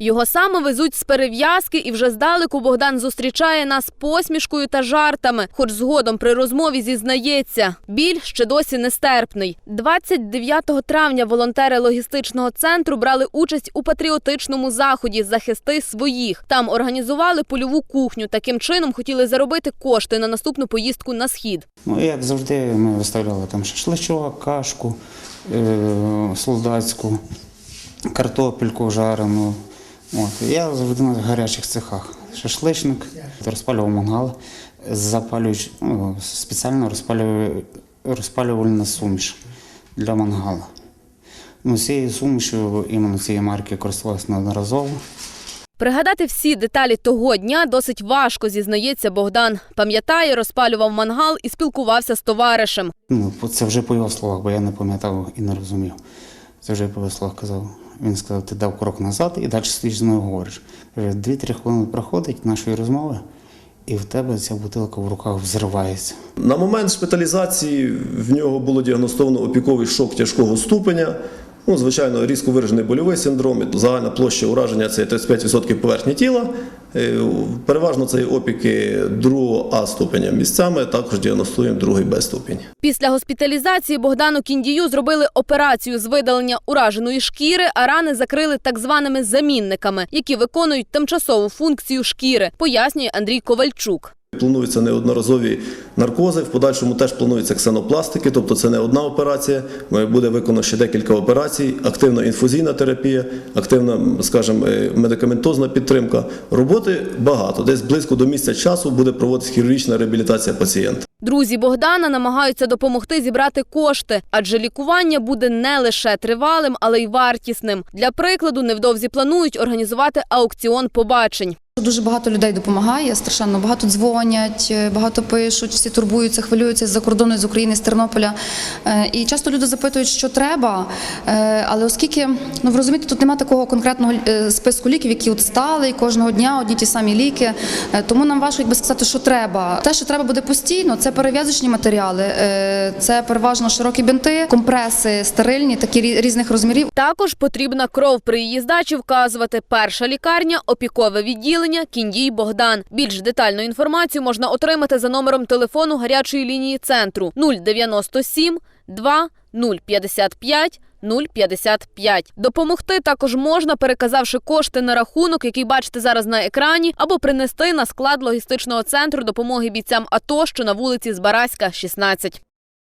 Його саме везуть з перев'язки, і вже здалеку Богдан зустрічає нас посмішкою та жартами. Хоч згодом при розмові зізнається, біль ще досі нестерпний. 29 травня волонтери логістичного центру брали участь у патріотичному заході Захисти своїх. Там організували польову кухню. Таким чином хотіли заробити кошти на наступну поїздку на схід. Ну, як завжди, ми виставляли там шашличок, кашку е- солдатську, картопельку жарену. От. Я завжди на гарячих цехах. Шашличник, розпалював мангал, запалюючи, ну, спеціально розпалював, розпалювальна суміш для мангала. Ну, цією сумішю, іменно цієї марки користувався неодноразово. Пригадати всі деталі того дня досить важко, зізнається Богдан. Пам'ятає, розпалював мангал і спілкувався з товаришем. Ну, це вже по його словах, бо я не пам'ятав і не розумів. Це вже по його словах казав. Він сказав, ти дав крок назад і далі стоїш з мною говориш. Дві-три хвилини проходить нашої розмови, і в тебе ця бутилка в руках взривається. На момент шпиталізації в нього було діагностовано опіковий шок тяжкого ступеня. Ну, звичайно, різко виражений больовий синдром. Загальна площа ураження це 35% поверхні тіла. Е, Переважно це опіки другого А ступеня місцями, також діагностуємо другий Б ступінь. Після госпіталізації Богдану Кіндію зробили операцію з видалення ураженої шкіри, а рани закрили так званими замінниками, які виконують тимчасову функцію шкіри, пояснює Андрій Ковальчук. Плануються неодноразові наркози. В подальшому теж плануються ксенопластики, тобто це не одна операція. Буде виконано ще декілька операцій, активна інфузійна терапія, активна, скажімо, е, медикаментозна підтримка. Роботи багато. Десь близько до місяця часу буде проводитися хірургічна реабілітація пацієнта. Друзі Богдана намагаються допомогти зібрати кошти, адже лікування буде не лише тривалим, але й вартісним. Для прикладу, невдовзі планують організувати аукціон побачень. Дуже багато людей допомагає, страшенно багато дзвонять, е, багато пишуть, всі турбуються, хвилюються з-за кордону, з України, з Тернополя. Е, І часто люди запитують, що треба. Е, Але оскільки ну ви розумієте, тут немає такого конкретного списку ліків, які от стали і кожного дня одні ті самі ліки. Тому нам важко якби сказати, що треба. Те, що треба буде постійно, це перев'язочні матеріали, це переважно широкі бинти, компреси, стерильні, такі різних розмірів. Також потрібна кров при її здачі вказувати перша лікарня, опікове відділення, кіндій Богдан. Більш детальну інформацію можна отримати за номером телефону гарячої лінії центру 097 2 055 055. Допомогти також можна, переказавши кошти на рахунок, який бачите зараз на екрані, або принести на склад логістичного центру допомоги бійцям АТО, що на вулиці Збараська, 16.